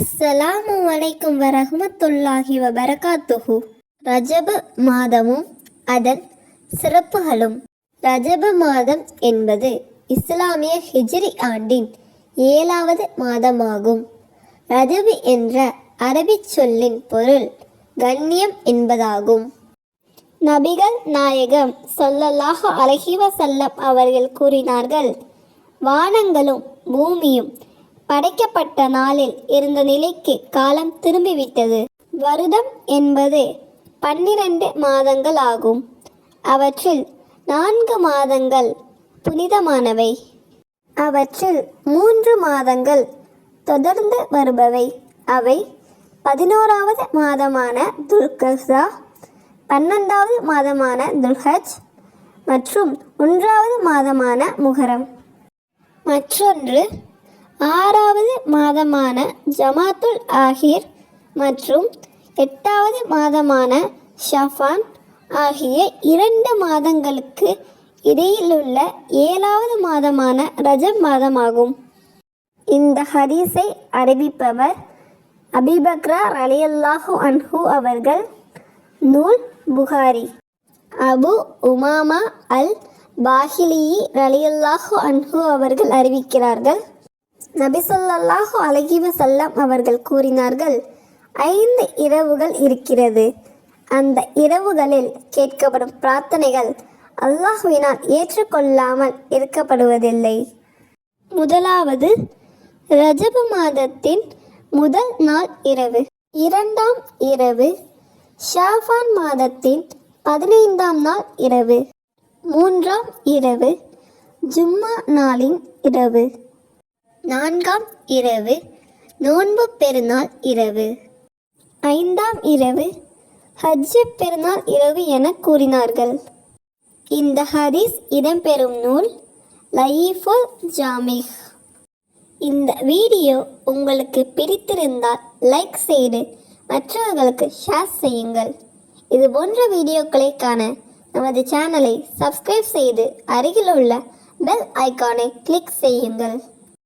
அஸ்ஸலாமு வலைக்கும் வரஹ்மத்துல்லாஹி வபரகாத்துஹு. ரஜப மாதமும் அதன் சிறப்புகளும். ரஜப மாதம் என்பது இஸ்லாமிய ஹிஜ்ரி ஆண்டின் ஏழாவது மாதமாகும். ரஜபு என்ற அரபிச் சொல்லின் பொருள் கண்ணியம் என்பதாகும். நபிகள் நாயகம் சொல்லல்லாஹு அலஹிவசல்லம் அவர்கள் கூறினார்கள் வானங்களும் பூமியும் படைக்கப்பட்ட நாளில் இருந்த நிலைக்கு காலம் திரும்பிவிட்டது. வருடம் என்பது பன்னிரண்டு மாதங்கள் ஆகும். அவற்றில் நான்கு மாதங்கள் புனிதமானவை. அவற்றில் மூன்று மாதங்கள் தொடர்ந்து வருபவை. அவை பதினோராவது மாதமான துல்கஸா பன்னெண்டாவது மாதமான துல்ஹஜ் மற்றும் ஒன்றாவது மாதமான முகரம் மற்றொன்று ஆறாவது மாதமான ஜமாத்துல் ஆஹிர் மற்றும் எட்டாவது மாதமான ஷஃபான் ஆகிய இரண்டு மாதங்களுக்கு இடையிலுள்ள ஏழாவது மாதமான ரஜப் மாதமாகும். இந்த ஹதீஸை அறிவிப்பவர் அபிபக்ரா ரலியல்லாஹு அன்ஹு அவர்கள். நூல் புகாரி. அபு உமாமா அல் பாஹிலி ரலியல்லாஹு அன்ஹு அவர்கள் அறிவிக்கிறார்கள். நபிசல்லாஹு அலைஹி செல்லம் அவர்கள் கூறினார்கள் ஐந்து இரவுகள் இருக்கிறது. அந்த இரவுகளில் கேட்கப்படும் பிரார்த்தனைகள் அல்லாஹ்வினால் ஏற்றுக்கொள்ளாமல் இருக்கப்படுவதில்லை முதலாவது ரஜப மாதத்தின் முதல் நாள் இரவு. இரண்டாம் இரவு ஷாஃபான் மாதத்தின் பதினைந்தாம் நாள் இரவு. மூன்றாம் இரவு ஜும்மா நாளின் இரவு. நான்காம் இரவு நோன்பு பெருநாள் இரவு. ஐந்தாம் இரவு ஹஜ்ஜு பெருநாள் இரவு என கூறினார்கள். இந்த ஹதீஸ் இடம்பெறும் நூல் லயீஃபுல் ஜாமிஹ். இந்த வீடியோ உங்களுக்கு பிடித்திருந்தால் லைக் செய்து மற்றவர்களுக்கு ஷேர் செய்யுங்கள். இது போன்ற வீடியோக்களை காண நமது சேனலை சப்ஸ்கிரைப் செய்து அருகில் உள்ள பெல் ஐகானை கிளிக் செய்யுங்கள்.